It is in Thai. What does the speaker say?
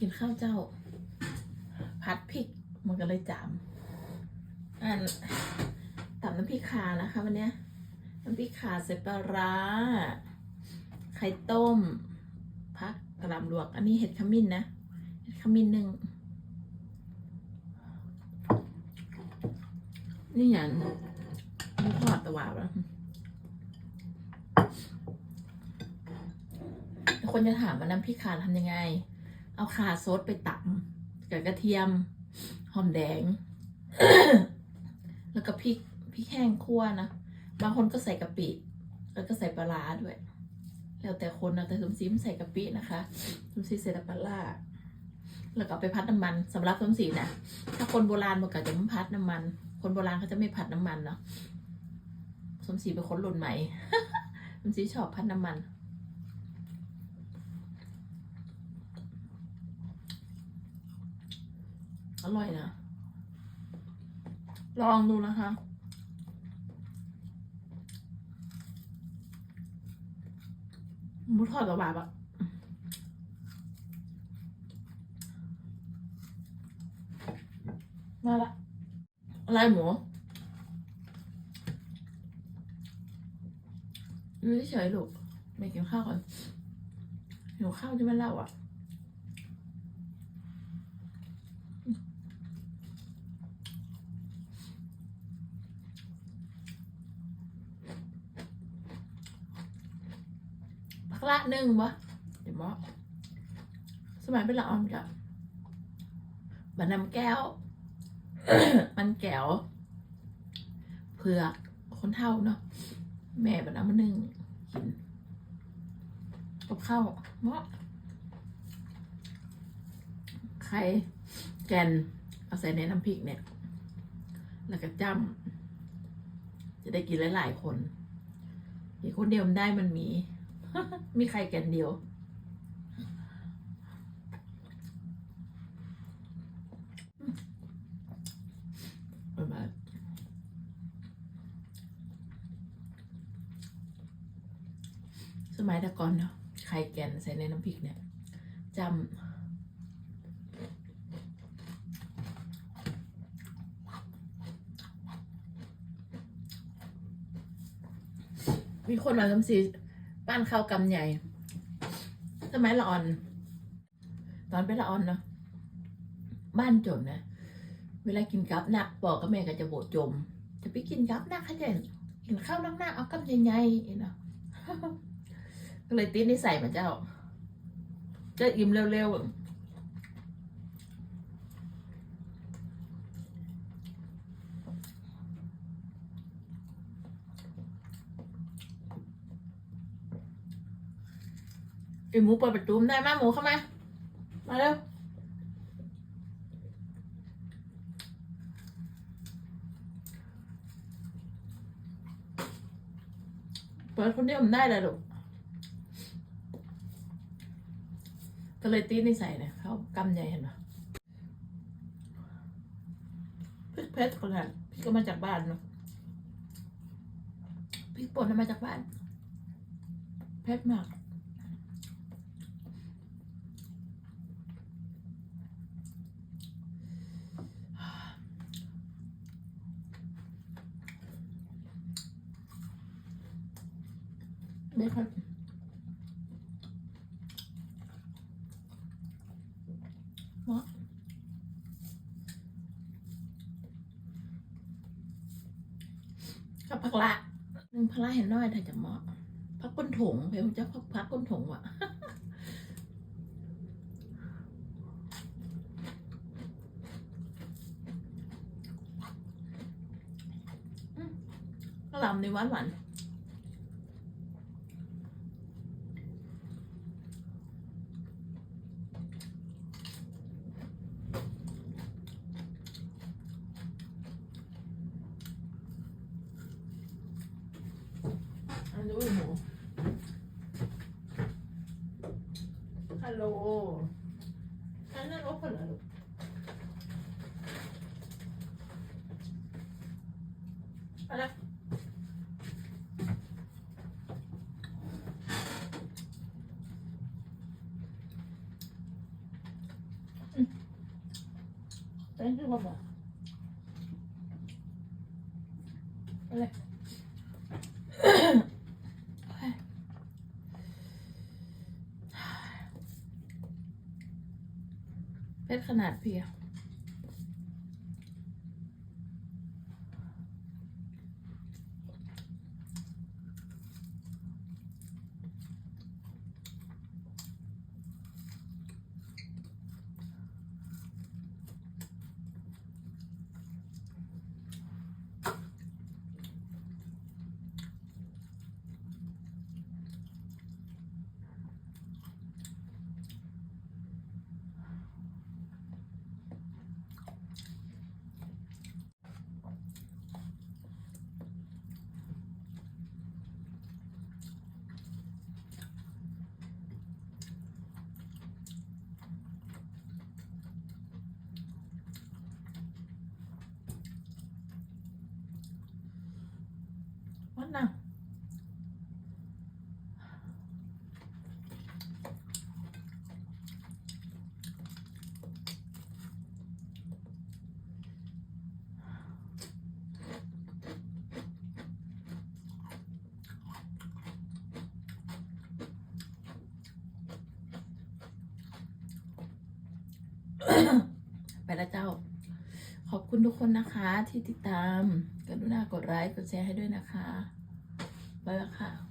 กินข้าวเจ้า ผัดพริกมันก็เลยจามอันตำน้ำพริกขานะคะวันนี้น้ำพริกขาใส่ปลาร้า ไข่ต้มพักกระหลำลวก อันนี้เห็ดขมิ้นนะ เห็ดขมิ้นหนึ่งนี่อย่างนี่ทอดตะวาบแล้วคนจะถามว่าน้ำพริกขาทำยังไง เอาขาซดไปตำกับกระเทียม หอมแดง แล้วก็พริกพริกแห้งคั่วนะ บางคนก็ใส่กะปิ แล้วก็ใส่ปลาร้าด้วย แล้วแต่คนนะแต่สมศรีมใส่กะปินะคะสมศรีใส่ปลาร้าแล้วก็ไปพัดน้ำมันสำหรับสมศรีนะถ้าคนโบราณมันก็จะไม่พัดน้ำมัน คนโบราณเขาจะไม่ผัดน้ำมันเนาะสมศรีเป็นคนรุ่นใหม่สมศรีชอบพัดน้ำมัน อร่อยนะ ลองดูนะคะหมูทอดกับบาบอะมาละอะไรหมูอยู่เฉยๆลูกไม่กินข้าวก่อนหิวข้าวจะไม่เล่าอะ พักละหนึ่งวะเดี๋ยวมอสมัยเป็นละออมจ้ะบันนำแก้ว มันแก้ว เผือกคนเท่าเนาะแม่บันเอามาหนึ่งกินกับข้าวเมาะไข่แกนเอาใส่ในน้ำพริกเนี่ย แล้วก็จ้ำจะได้กินหลายๆคนอีกคนเดียวมันได้มันมี มีไข่แกนเดียว ประมาณสมัยแต่ก่อนเนาะไข่แกนใส่ในน้ำพริกเนี่ยจำมีคนมาทำซี บ้านข้าวกำใหญ่สมัยละอ่อน ตอนเป็นละอ่อนเนาะบ้านจนนะ เวลากินกับหนักบอกกับแม่ก็จะโบจม จะไปกินกับหนักเขาจะกินข้าวนักหนักๆเอากำใหญ่ๆเนาะก็เลยติดนิสัยมาเจ้า จะอิ่มเร็วๆ ไอหมูเปิดประตูได้มาหมูเข้ามา มาเร็วเปิดคนเดียวมันได้เลยลูกก็เลยตีนิสัยเนี่ยเขากำใหญ่เห็นไหมพริกเพชรคนละพริกก็มาจากบ้านเนาะพริกป่นมาจากบ้าน เพชรมาก ไม่ค่อยเหมาะกับผักละหนึ่งพละเห็นน้อยถ้าจะเหมาะพักก้นถงเพื่อนจะพักพักก้นถงว่ะอืมก็ลำในหวานหวานๆ อันนี้หมูฮัลโหลอันนั้นโอเปนเหรอลูก อะไรเป็นที่ว่บอกอะไรเป็นขนาดเพียวั นน่ะไคุณทุกคนนะคะที่ติดตาม กรุณากดไลค์กดแชร์ให้ด้วยนะคะ ไปแล้วค่ะ